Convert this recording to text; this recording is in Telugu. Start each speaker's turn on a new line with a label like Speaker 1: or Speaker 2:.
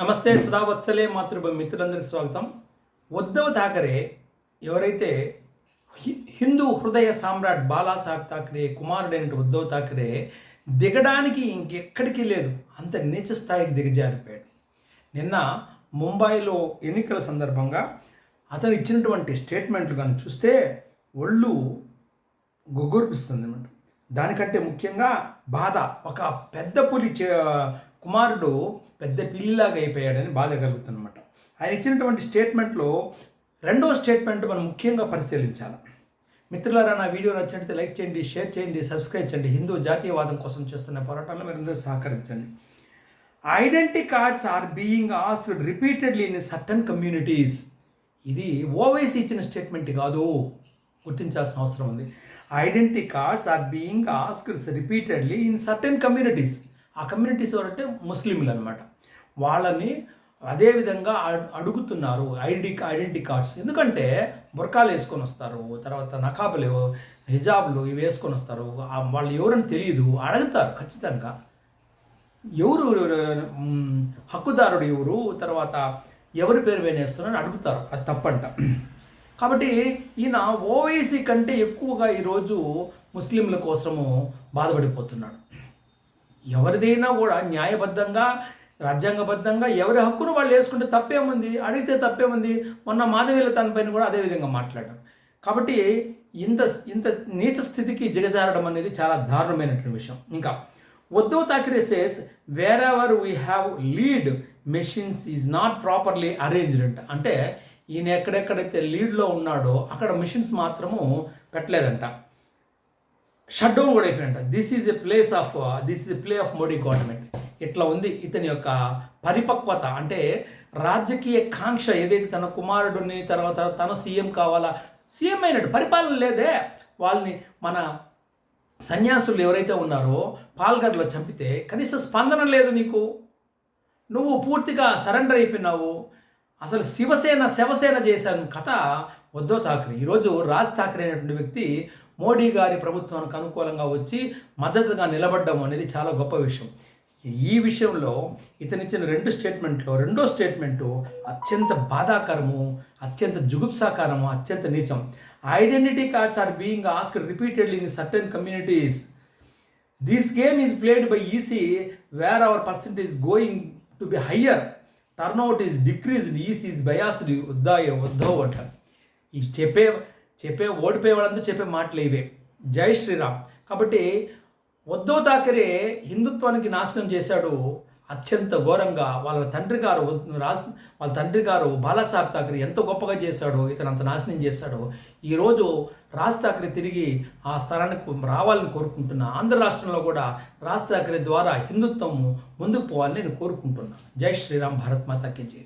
Speaker 1: నమస్తే సదావత్సలే మాతృభూమి మిత్రులందరికీ స్వాగతం. ఉద్ధవ్ థాకరే ఎవరైతే హి- హిందూ హృదయ సామ్రాట్ బాలాసాహెబ్ థాకరే కుమారుడైన ఉద్ధవ్ థాకరే దిగడానికి ఇంకెక్కడికి లేదు. అంత నీచ స్థాయికి దిగజారిపోయాడు. నిన్న ముంబైలో ఎన్నికల సందర్భంగా అతను ఇచ్చినటువంటి స్టేట్మెంట్లు కానీ చూస్తే ఒళ్ళు గొగ్గురిపిస్తుంది అనమాట దానికంటే ముఖ్యంగా బాధ. ఒక పెద్ద పులి కుమారుడు పెద్ద పిల్లిలాగా అయిపోయాడని బాధ కలుగుతుందన్నమాట. ఆయన ఇచ్చినటువంటి స్టేట్మెంట్లో రెండో స్టేట్మెంట్ మనం ముఖ్యంగా పరిశీలించాలి. మిత్రులారా నా వీడియో నచ్చినట్లయితే లైక్ చేయండి షేర్ చేయండి సబ్స్క్రైబ్ చేయండి. హిందూ జాతీయవాదం కోసం చేస్తున్న పోరాటంలో మీరు అందరూ సహకరించండి. Identity cards are being asked repeatedly in certain communities. ఇది ఓవైసీ ఇచ్చిన స్టేట్మెంట్ కాదు. గుర్తించాల్సిన అవసరం ఉంది. Identity cards are being asked repeatedly in certain communities. ఆ కమ్యూనిటీస్ ఎవరంటే ముస్లింలు అనమాట వాళ్ళని అదేవిధంగా అడుగుతున్నారు ఐడి ఐడెంటిటీ కార్డ్స్. ఎందుకంటే బుర్కాలు వేసుకొని వస్తారు తర్వాత నకాబులు హిజాబులు ఇవి వేసుకొని వస్తారు. వాళ్ళు ఎవరని తెలియదు అడుగుతారు ఖచ్చితంగా. ఎవరు హక్కుదారుడు ఎవరు తర్వాత ఎవరి పేరు వేనేస్తున్నారని అడుగుతారు అది తప్పంట. కాబట్టి ఈయన ఓవైసీ కంటే ఎక్కువగా ఈరోజు ముస్లింల కోసము బాధపడిపోతున్నాడు. ఎవరిదైనా కూడా న్యాయబద్ధంగా రాజ్యాంగబద్ధంగా ఎవరి హక్కును వాళ్ళు వేసుకుంటే తప్పేముంది? అడిగితే తప్పేముంది? మొన్న మాధవీల తనపైన కూడా అదే విధంగా మాట్లాడారు కాబట్టి ఇంత ఇంత నీచ స్థితికి దిగజారడం అనేది చాలా దారుణమైనటువంటి విషయం. ఇంకా Uddhav Thackeray says wherever we have lead machines is not properly arranged అంట అంటే ఈయన ఎక్కడెక్కడైతే లీడ్లో ఉన్నాడో అక్కడ మిషన్స్ మాత్రము పెట్టలేదంట. షట్ డౌన్ కూడా అయిపోయింట this is a place of this is a play of Modi government ఇట్లా ఉంది? ఇతని యొక్క పరిపక్వత. అంటే రాజకీయ కాంక్ష ఏదైతే తన కుమారుడిని తర్వాత తన సీఎం కావాలా? సీఎం అయినట్టు. పరిపాలన లేదే. వాళ్ళని మన సన్యాసులు ఎవరైతే ఉన్నారో పాల్గర్లో చంపితే కనీసం స్పందన లేదు నీకు. నువ్వు పూర్తిగా సరెండర్ అయిపోయినావు. అసలు శివసేన శివసేన చేశాను కథ ఉద్ధవ్ థాక్రే ఈరోజు రాజ్ ఠాక్రే అనేటువంటి వ్యక్తి మోడీ గారి ప్రభుత్వానికి అనుకూలంగా వచ్చి మద్దతుగా నిలబడడం అనేది చాలా గొప్ప విషయం. ఈ విషయంలో ఇతనిచ్చిన రెండు స్టేట్మెంట్లో రెండో స్టేట్మెంటు అత్యంత బాధాకరము అత్యంత జుగుప్సాకరము అత్యంత నీచం. Identity cards are being asked repeatedly in certain communities. This game is played by EC where our percentage going to be higher. Turnout is decreased EC is biased ఉద్దాయ Uddhav అంట ఈ చెప్పే చెప్పే ఓడిపోయే వాళ్ళంతా చెప్పే మాటలు ఇవే. జై శ్రీరామ్. కాబట్టి ఉద్ధవ్ ఠాకరే హిందుత్వానికి నాశనం చేశాడు అత్యంత ఘోరంగా. వాళ్ళ తండ్రి గారు రాజ్ వాళ్ళ తండ్రి గారు బాలాసాహెబ్ ఠాకరే ఎంత గొప్పగా చేశాడో ఇతను అంత నాశనం చేశాడో ఈరోజు రాజ్ ఠాకరే తిరిగి ఆ స్థలానికి రావాలని కోరుకుంటున్నా ఆంధ్ర రాష్ట్రంలో కూడా రాజ్ ఠాకరే ద్వారా హిందుత్వం ముందుకు పోవాలని నేను కోరుకుంటున్నాను. జై శ్రీరామ్ భారత్ మాతాకి జై.